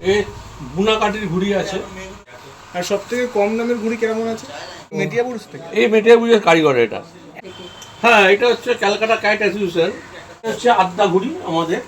এ গুনাকাঠির ঘুড়ি আছে। আর সব থেকে কম দামের ঘুড়ি কেমন আছে? মেটিয়া থেকে। এই মেটিয়াপুরের কারিগর এটা। হ্যাঁ এটা হচ্ছে ক্যালকাটা কাইট অ্যাসোসিয়েশন। এটা হচ্ছে আদ্যা ঘুড়ি আমাদের।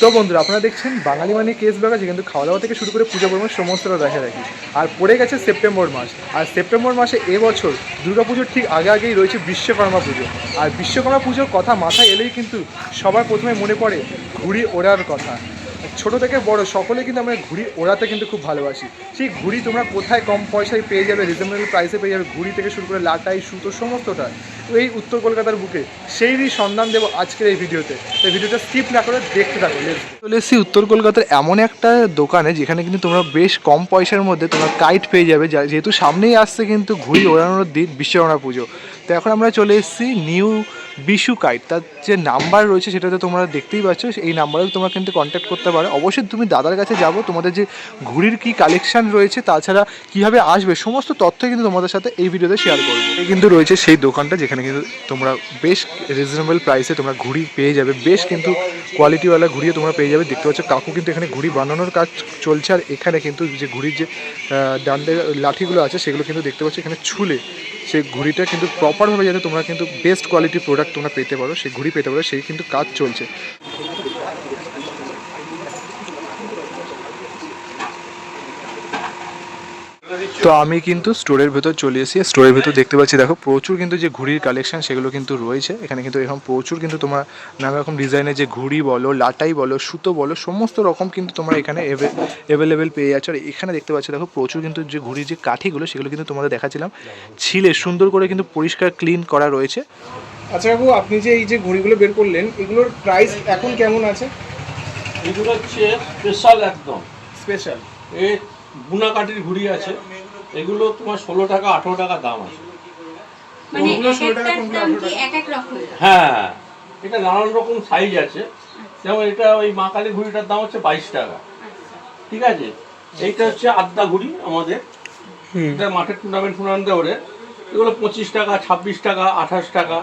তো বন্ধুরা, আপনারা দেখছেন বাঙালি মানে কেস বাগাছে কিন্তু খাওয়া দাওয়া থেকে শুরু করে পুজো পর্ব সমস্তটা দেখা রাখি। আর পড়ে গেছে সেপ্টেম্বর মাস। আর সেপ্টেম্বর মাসে এবছর দুর্গাপুজোর ঠিক আগে আগেই রয়েছে বিশ্বকর্মা পুজো। আর বিশ্বকর্মা পুজোর কথা মাথায় এলেই কিন্তু সবার প্রথমে মনে পড়ে ঘুড়ি ওড়ার কথা। ছোট থেকে বড়, সকলে কিন্তু আমরা ঘুড়ি ওড়াতে কিন্তু খুব ভালোবাসি। সেই ঘুড়ি তোমরা কোথায় কম পয়সায় পেয়ে যাবে রিজনেবল প্রাইসে পেয়ে যাবে, ঘুড়ি থেকে শুরু করে লাটাই, সুতো, সমস্তটা, এই উত্তর কলকাতার বুকে, সেইরই সন্ধান দেবো আজকের এই ভিডিওতে। এই ভিডিওটা স্কিপ না করে দেখতে থাকো চলে এসেছি উত্তর কলকাতার এমন একটা দোকানে, যেখানে কিন্তু তোমরা বেশ কম পয়সার মধ্যে তোমরা কাইট পেয়ে যাবে যেহেতু সামনেই আসছে কিন্তু ঘুড়ি ওড়ানোর দিন বিশ্বকর্মা পুজো। তো এখন আমরা চলে এসেছি নিউ বিশু কাইট, তার যে নাম্বার রয়েছে সেটা তো তোমরা দেখতেই পাচ্ছ, এই নাম্বারেও তোমরা কিন্তু কন্ট্যাক্ট করতে পারো। অবশ্যই তুমি দাদার কাছে যাব, তোমাদের যে ঘুড়ির কি কালেকশান রয়েছে তাছাড়া কীভাবে আসবে, সমস্ত তথ্য কিন্তু তোমাদের সাথে এই ভিডিওতে শেয়ার করব। কিন্তু রয়েছে সেই দোকানটা যেখানে কিন্তু তোমরা বেশ রিজনেবল প্রাইসে তোমরা ঘুড়ি পেয়ে যাবে, বেশ কিন্তু কোয়ালিটিওয়ালা ঘুড়িও তোমরা পেয়ে যাবে দেখতে পাচ্ছ কাকু কিন্তু এখানে ঘুড়ি বানানোর কাজ চলছে আর এখানে কিন্তু যে ঘুড়ির যে ডান্ডে লাঠিগুলো আছে সেগুলো কিন্তু দেখতে পাচ্ছ এখানে ছুলে সেই ঘুড়িটা কিন্তু প্রপারভাবে যাতে তোমরা কিন্তু বেস্ট কোয়ালিটির প্রোডাক্ট তোমরা পেতে পারো সেই ঘুড়ি পেতে পারো সেই কিন্তু কাজ চলছে তো আমি কিন্তু স্টোরের ভেতর চলে এসেছি। স্টোরের ভেতর দেখতে পাচ্ছি দেখো প্রচুর কিন্তু যে ঘুড়ির কালেকশন সেগুলো কিন্তু রয়েছে। এখানে কিন্তু এরকম প্রচুর কিন্তু তোমার নানা রকম ডিজাইনের যে ঘুড়ি বলো লাটাই বলো সুতো বলো সমস্ত রকম কিন্তু তোমরা এখানে অ্যাভেলেবেল পেয়ে যাচ্ছ। আর এখানে দেখতে পাচ্ছ দেখো প্রচুর কিন্তু যে ঘুড়ির যে কাঠিগুলো সেগুলো কিন্তু তোমাদের দেখাচ্ছিলাম। ছিলে সুন্দর করে কিন্তু পরিষ্কার ক্লিন করা রয়েছে। আচ্ছা কাকু আপনি যে এই যে ঘুড়িগুলো বের করলেন এগুলোর প্রাইস এখন কেমন আছে? এগুলো হচ্ছে স্পেশাল একদম। স্পেশাল এ বুনা কাঠির ঘুড়ি আছে। এগুলো তোমার ষোলো টাকা আঠেরো টাকা দাম আছে। মানে কোনগুলো এক 16 টাকা, একটার কোনগুলো দাম 18 কি টাকা? এক এক রকম হ্যাঁ এটা নানান রকম সাইজ আছে। যেমন এটা ওই মা কালী ঘুড়িটার দাম হচ্ছে বাইশ টাকা। ঠিক আছে? এইটা হচ্ছে আদ্যা ঘুড়ি আমাদের। এটা মাঠের টুর্নামেন্ট টুর্নামেন্টে ওরে এগুলো পঁচিশ টাকা ছাব্বিশ টাকা আঠাশ টাকা।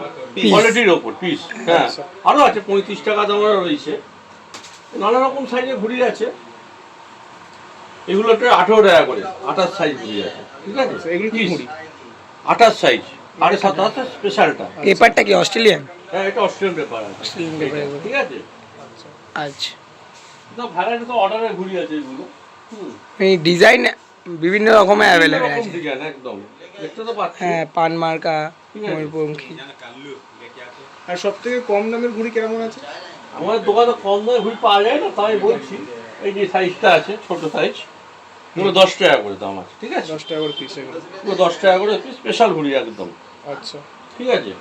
কোয়ালিটির ওপর পিস হ্যাঁ। আচ্ছা। আরও আছে পঁয়ত্রিশ টাকা দামের রয়েছে। নানা রকম সাইজের ঘুড়ি আছে। এগুলো একটা আঠেরো টাকা করে আঠাশ সাইজ ঘুড়ি আছে ঠিক আছে? এগুলো কি। ঘুড়ি? আঠাশ সাইজ সাড়ে সাত আছে স্পেশালটা পেপারটা কি অস্ট্রেলিয়ান? হ্যাঁ এটা অস্ট্রেলিয়ান পেপার আছে। অস্ট্রেলিয়ান পেপার ঠিক আছে? আচ্ছা। তো ভ্যারাইটি তো অর্ডারের ঘুড়ি আছে এগুলো। এই ডিজাইন বিভিন্ন রকমের অ্যাভেলেবেল আছে। ডিজাইন একদম। দেখতে তো পাচ্ছি। হ্যাঁ পান মার্কা ময়ূরপঙ্খী আর সব থেকে কম দামের ঘুড়ি কেমন আছে? আমাদের দোকানে কম দামে ঘুড়ি পাওয়া যায় না তাই বলছি। এই যে সাইজটা আছে ছোট সাইজ এগুলো দশ টাকা করে দাম আছে। ঠিক আছে। দশ টাকা করে পিস এগুলো। এগুলো দশ টাকা করে পিস স্পেশাল ঘুড়ি একদম। আচ্ছা। ঠিক আছে?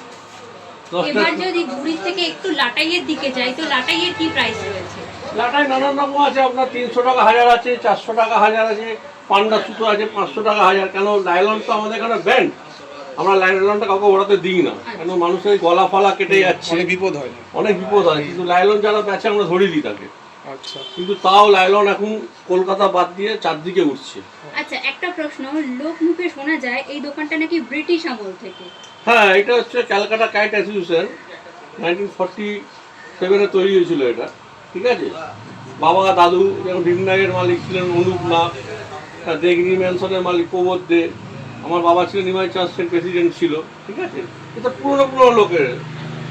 দশ এবার টাকা যদি ঘুড়ির থেকে একটু লাটাইয়ের দিকে যাই তো লাটাইয়ের কি প্রাইস রয়েছে? লাটাই নানান রকম আছে আপনার তিনশো টাকা হাজার আছে চারশো টাকা হাজার আছে পান্ডা সুতো আছে পাঁচশো টাকা হাজার। কেন লাইলন তো আমাদের এখানে ব্যান্ড। আমরা লাইলনটা কাউকে ওড়াতে দিই না। কেন মানুষের গলা ফালা কেটে যাচ্ছে। অনেক বিপদ হয়। অনেক বিপদ হয়। কিন্তু লাইলন যারা বেচে আমরা ধরিয়ে দিই তাকে। আচ্ছা। কিন্তু তাও লাইলন এখন কলকাতা বাদ দিয়ে চারদিকে উঠছে। আচ্ছা একটা প্রশ্ন লোক মুখে শোনা যায় এই দোকানটা নাকি ব্রিটিশ আমল থেকে? হ্যাঁ এটা হচ্ছে Calcutta kite association nineteen forty সেভেনে তৈরি হয়েছিল এটা ঠিক আছে? বাবা দাদু যেমন ডিমনাগের মালিক ছিলেন অনুপ নাগ দেগনি ম্যানসনের মালিক প্রবোধ দে আমার বাবা ছিলেন নিমাই ট্রাস্টের প্রেসিডেন্ট ছিল ঠিক আছে? এটা পুরনো পুরনো লোকের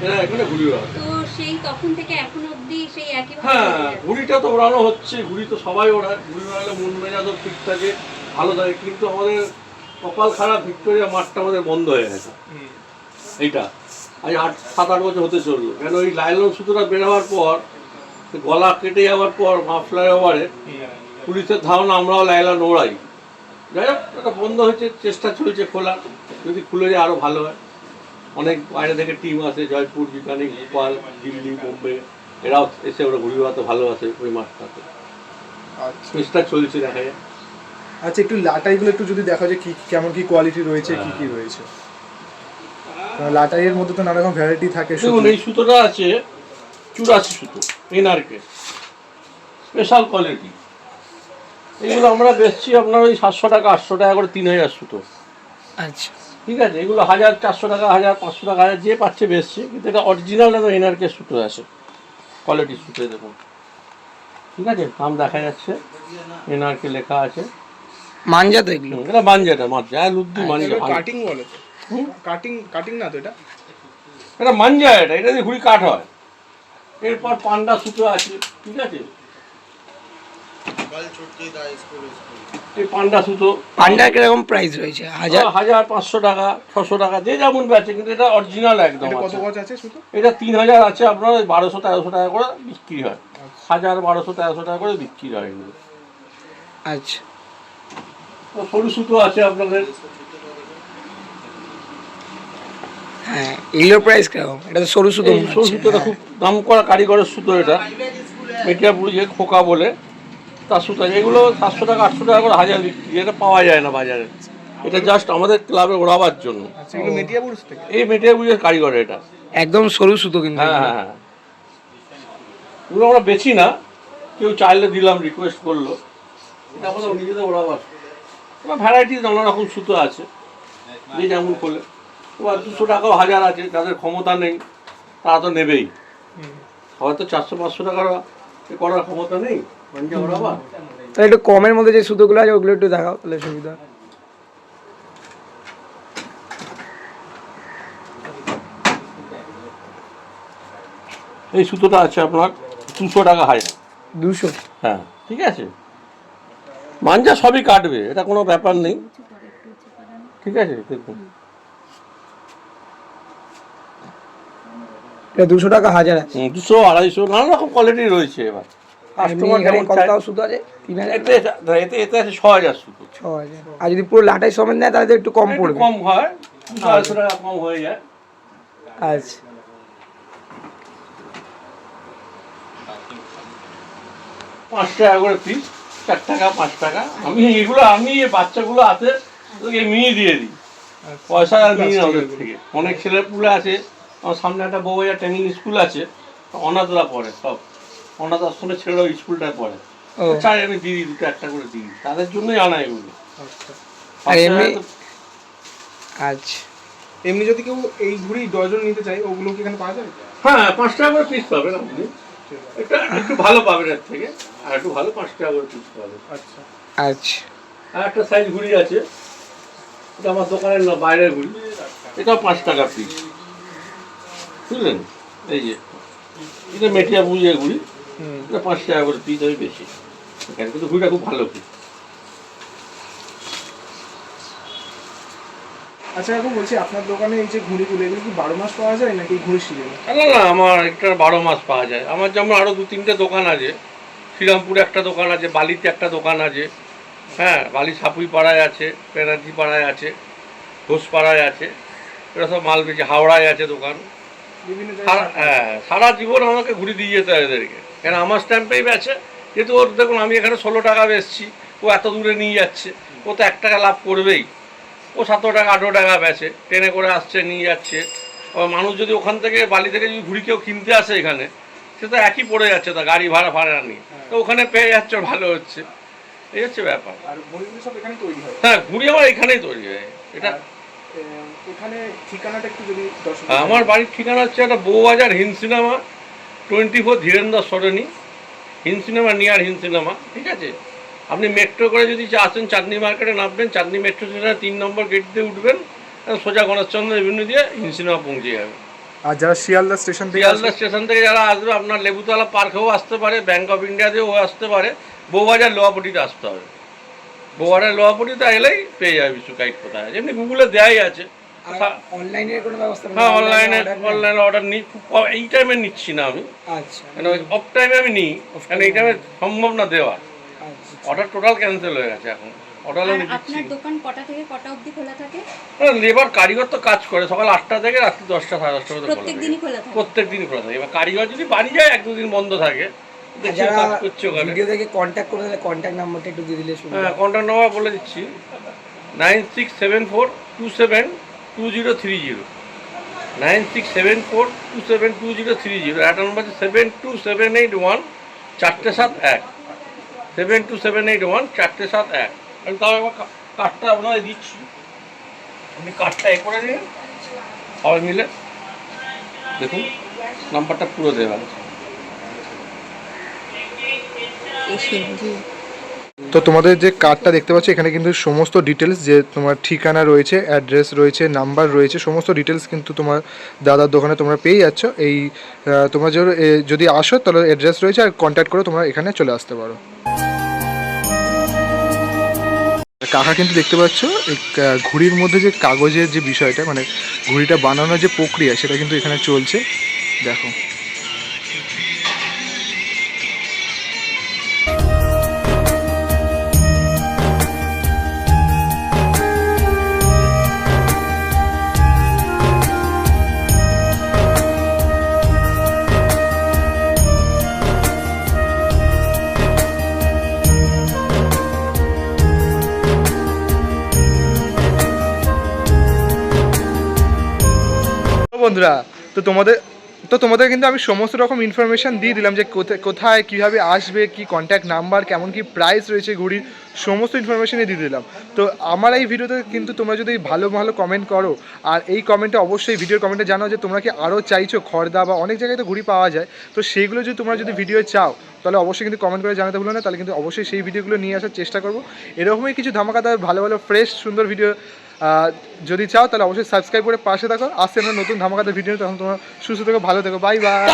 এরা এখানে ঘুরি ওড়াতে তো সেই তখন থেকে এখন অবধি সেই একই হ্যাঁ। ঘুড়িটা তো ওড়ানো হচ্ছে ঘুড়ি তো সবাই ওড়ায় ঘুড়ি ওড়ালে মন মেজাজও ঠিক থাকে ভালো থাকে কিন্তু আমাদের কপাল খারাপ ভিক্টোরিয়া মাঠটা আমাদের বন্ধ হয়ে গেছে। এইটা আজ আট সাত আট বছর হতে চলল। কেন ওই লাইলন সুতোটা বেরোবার পর গলা কেটে যাওয়ার পর মাফলার ওভারে পুলিশের ধারণা আমরাও লাইলন ওড়াই। যাই হোক এটা বন্ধ হয়েছে চেষ্টা চলছে খোলা যদি খুলে যায় আরও ভালো হয়। অনেক বাইরে থেকে টিম আসে জয়পুর বিকানি ভোপাল দিল্লি বোম্বে এরাও এসে ওরা ঘুরি বেড়াতে ভালোবাসে ওই মাঠটাতে। আচ্ছা। চেষ্টা চলছে দেখা যায় আচ্ছা একটু লাটাইগুলো একটু যদি দেখা যায় কি কেমন কি কোয়ালিটি রয়েছে কি কি রয়েছে? কারণ লাটাইয়ের মধ্যে তো নানা রকম ভ্যারাইটি থাকে শুধু। দেখুন এই সুতোটা আছে চুরাশি সুতো এনআরকে। স্পেশাল কোয়ালিটি এগুলো আমরা বেচছি আপনার ওই সাতশো টাকা আটশো টাকা করে তিন হাজার সুতো। আচ্ছা। ঠিক আছে এগুলো হাজার চারশো টাকা হাজার পাঁচশো টাকা হাজার যে পাচ্ছে বেশছে কিন্তু এটা অরিজিনাল এবং এনআরকে সুতো আছে? কোয়ালিটি সুতো দেখুন। ঠিক আছে নাম দেখা যাচ্ছে এনআরকে লেখা আছে। মাঞ্জা তো এগুলো। হুম, এটা মাঞ্জাটা মাঞ্জা হ্যাঁ লুদ্দি মাঞ্জা কাটিং বলে কাটিং কাটিং না তো এটা? এটা মাঞ্জা এটা এটা দিয়ে ঘুড়ি কাট হয়। এরপর পান্ডা সুতো আছে ঠিক আছে? পান্ডা সুতো। পান্ডার কীরকম প্রাইস রয়েছে? হাজার হাজার পাঁচশো টাকা ছশো টাকা যে যেমন বেচে কিন্তু এটা অরিজিনাল একদম এটা কত গজ আছে শুধু এটা তিন হাজার আছে আপনার ওই বারোশো তেরোশো টাকা করে বিক্রি হয়। হাজার বারোশো তেরোশো টাকা করে বিক্রি হয় এগুলো। আচ্ছা। সরু সুতো আছে আপনাদের। হ্যাঁ এগুলোর প্রাইস কীরকম? এটা তো সরু সুতো সরু সুতোটা খুব দাম করা কারিগরের সুতো এটা। মেটিয়াপুর যে খোকা বলে। তার সুতো আছে এগুলো সাতশো টাকা আটশো টাকা করে হাজার বিক্রি। এটা পাওয়া যায় না বাজারে। এটা জাস্ট আমাদের ক্লাবে ওড়াবার জন্য। আচ্ছা এই মেটিয়াপুরের কারিগর এটা। একদম সরু সুতো কিন্তু হ্যাঁ হ্যাঁ হ্যাঁ। এগুলো আমরা বেছি না। কেউ চাইলে দিলাম রিকোয়েস্ট করল। এটা আমাদের নিজেদের ওড়াবার। এবার ভ্যারাইটি নানা রকম সুতো আছে। যে যেমন করলে এবার দুশো টাকাও হাজার আছে যাদের ক্ষমতা নেই তারা তো নেবেই। হয়তো চারশো পাঁচশো টাকার এ করার ক্ষমতা নেই। তাহলে একটু কমের মধ্যে যে সুতোগুলো আছে ওগুলো একটু দেখাও তাহলে সুবিধা এই সুতোটা আছে আপনার দুশো টাকা হাজার। দুশো? হ্যাঁ ঠিক আছে। মাঞ্জা সবই কাটবে এটা কোনো ব্যাপার নেই। ঠিক আছে দেখুন। এটা দুশো টাকা হাজার আছে। দুশো আড়াইশো নানা রকম কোয়ালিটি রয়েছে এবার। কাস্টমার কত সুতো আছে তিন হাজার এতে এতে এতে আছে ছ হাজার সুতো। ছ হাজার। আর যদি পুরো লাটাই সমেত নেয় তাহলে একটু কম পড়বে। কম হয় আড়াইশো টাকা কম হয়ে যায়। আচ্ছা। পাঁচ টাকা করে পিস চার টাকা পাঁচ টাকা। আমি এগুলো আমি এই বাচ্চাগুলো হাতে ওদেরকে এমনি দিয়ে দিই। পয়সা আর নিই না ওদের থেকে। অনেক ছেলে পুলে আছে আমার সামনে একটা বউবাজার ট্রেনিং স্কুল আছে অনাথরা পড়ে সব। অনাথ আশ্রমের ছেলেরাও স্কুলটায় পড়ে। চাই আমি দিই, দুটো একটা করে দিই। তাদের জন্যই আনা এগুলো। আচ্ছা। এমনি যদি কেউ এই ঘুড়ি ডজন নিতে চায় ওগুলো কি এখানে পাওয়া যাবে? হ্যাঁ পাঁচ টাকা করে পিস পাবেন আপনি। এটা একটু ভালো পাবেন এর থেকে। আর একটু ভালো পাঁচ টাকা করে পিস পাবেন। আচ্ছা। আচ্ছা আর একটা সাইজ ঘুড়ি আছে। এটা আমার দোকানের না বাইরের ঘুড়ি। এটাও পাঁচ টাকা পিস বুঝলেন? এই যে। এটা মেটিয়া বুঝে ঘুড়ি। পাঁচ টাকা করে পিস আমি বেশি। এখানে কিন্তু ঘুড়িটা খুব ভালো পিস আচ্ছা এখন বলছি আপনার দোকানে এই যে ঘুড়িগুলো এগুলো কি বারো মাস পাওয়া যায় নাকি ঘুড়ি সিজনে? না না আমার একটা বারো মাস পাওয়া যায়। আমার যেমন আরও দু তিনটে দোকান আছে। শ্রীরামপুরে একটা দোকান আছে বালিতে একটা দোকান আছে। হ্যাঁ বালি সাপুই পাড়ায় আছে ব্যানার্জি পাড়ায় আছে ঘোষ পাড়ায় আছে। এরা সব মাল বেশি হাওড়ায় আছে দোকান। হ্যাঁ সারা জীবন আমাকে ঘুরে দিয়ে যেতে হয় এদেরকে। কেন আমার স্ট্যাম্পেই বেচে? যেহেতু ওর দেখুন আমি এখানে ষোলো টাকা বেচছি ও এত দূরে নিয়ে যাচ্ছে ও তো এক টাকা লাভ করবেই। ও সতেরো টাকা আঠেরো টাকা বেচে ট্রেনে করে আসছে নিয়ে যাচ্ছে। আবার মানুষ যদি ওখান থেকে বালি থেকে যদি ঘুড়ি কেউ কিনতে আসে এখানে সে তো একই পড়ে যাচ্ছে তা গাড়ি ভাড়া ভাড়া নিয়ে তো ওখানে পেয়ে যাচ্ছে ভালো হচ্ছে। এই হচ্ছে ব্যাপার। হয়? হ্যাঁ ঘুড়ি আমার এখানেই তৈরি হয়। এটা আমার বাড়ির ঠিকানা হচ্ছে একটা বউবাজার হিন সিনেমা টোয়েন্টি ফোর ধীরেন্দ্র সরণি হিন সিনেমা নিয়ার হিন সিনেমা ঠিক আছে? আপনি মেট্রো করে যদি আসেন চাঁদনি মার্কেটে নামবেন চাঁদনি মেট্রো স্টেশনে তিন নম্বর গেট দিয়ে উঠবেন সোজা গণেশচন্দ্র এভিনিউ দিয়ে হিন সিনেমা পৌঁছে যাবে। আর যারা শিয়ালদা স্টেশন থেকে শিয়ালদা স্টেশন থেকে যারা আসবে আপনার লেবুতলা পার্কেও আসতে পারে ব্যাংক অফ ইন্ডিয়াতেও আসতে পারে বউবাজার লোহাপটিতে আসতে হবে। বউবাজার লোহাপটিতে এলেই পেয়ে যাবে বিশু গাইড কোথায় আছে। এমনি গুগলে দেওয়াই আছে। অনলাইনের কোনো ব্যবস্থা হ্যাঁ অনলাইনে অনলাইনে অর্ডার নিই? খুব এই টাইমে নিচ্ছি না আমি। আচ্ছা। কেন অফ টাইমে আমি নিই। কারণ এই টাইমে সম্ভব না দেওয়া। আচ্ছা। অর্ডার টোটাল ক্যান্সেল হয়ে গেছে এখন। অর্ডার আমি দিচ্ছি। আপনার দোকান কটা থেকে কটা অবধি খোলা থাকে? লেবার কারিগর তো কাজ করে। সকাল আটটা থেকে রাত্রি দশটা সাড়ে দশটা পর্যন্ত প্রত্যেক দিনই খোলা থাকে? প্রত্যেক দিনই খোলা থাকে। এবার কারিগর যদি বাড়ি যায় এক দুদিন বন্ধ থাকে যারা ভিডিও থেকে কন্ট্যাক্ট করে তাহলে কন্ট্যাক্ট নাম্বারটা একটু দিয়ে দিলে হ্যাঁ কন্ট্যাক্ট নাম্বার বলে দিচ্ছি। Nine six seven four two seven two zero three zero nine six seven four two seven two zero three zero একটা নম্বর আছে seven two seven eight one চারটে সাত এক seven two seven eight one চারটে সাত এক আমি তাও একবার কার্ডটা আপনাদের দিচ্ছি। আপনি কার্ডটা এ করে নিন সবাই মিলে দেখুন, নাম্বারটা পুরো দেওয়া আছে। তো তোমাদের যে কার্ডটা দেখতে পাচ্ছ, এখানে কিন্তু সমস্ত ডিটেলস যে তোমার ঠিকানা রয়েছে অ্যাড্রেস রয়েছে নাম্বার রয়েছে, সমস্ত ডিটেলস কিন্তু তোমার দাদার দোকানে তোমরা পেয়ে যাচ্ছ। এই তোমরা যদি- আসো, তাহলে অ্যাড্রেস রয়েছে আর কন্ট্যাক্ট করে তোমরা এখানে চলে আসতে পারো। কাকা কিন্তু দেখতে পাচ্ছ, এই ঘুড়ির মধ্যে যে কাগজের যে বিষয়টা মানে ঘুড়িটা বানানোর যে প্রক্রিয়া, সেটা কিন্তু এখানে চলছে। দেখো। বন্ধুরা, তো তোমাদের তো তোমাদের কিন্তু আমি সমস্ত রকম ইনফরমেশান দিয়ে দিলাম যে কোথায় কোথায়, কীভাবে আসবে, কি কন্ট্যাক্ট নাম্বার কেমন কি প্রাইস রয়েছে ঘুড়ির, সমস্ত ইনফরমেশনই দিয়ে দিলাম। তো আমার এই ভিডিওতে কিন্তু তোমরা যদি ভালো ভালো কমেন্ট করো, আর এই কমেন্টে অবশ্যই ভিডিওর কমেন্টে জানাও যে তোমরা কি আরও চাইছো খড়দা বা অনেক জায়গায় তো ঘুড়ি পাওয়া যায়। তো সেইগুলো যদি তোমরা যদি ভিডিও চাও, তাহলে অবশ্যই কিন্তু কমেন্ট করে জানাতে ভুলো না, তাহলে কিন্তু অবশ্যই সেই ভিডিওগুলো নিয়ে আসার চেষ্টা করব। এরকমই কিছু ধামাকাদার, ভালো ভালো ফ্রেশ সুন্দর ভিডিও যদি চাও, তাহলে অবশ্যই সাবস্ক্রাইব করে পাশে থাকো। আসছে আমরা নতুন ধামাকাতে ভিডিও তখন তোমরা সুস্থ থেকো, ভালো থেকো। Bye bye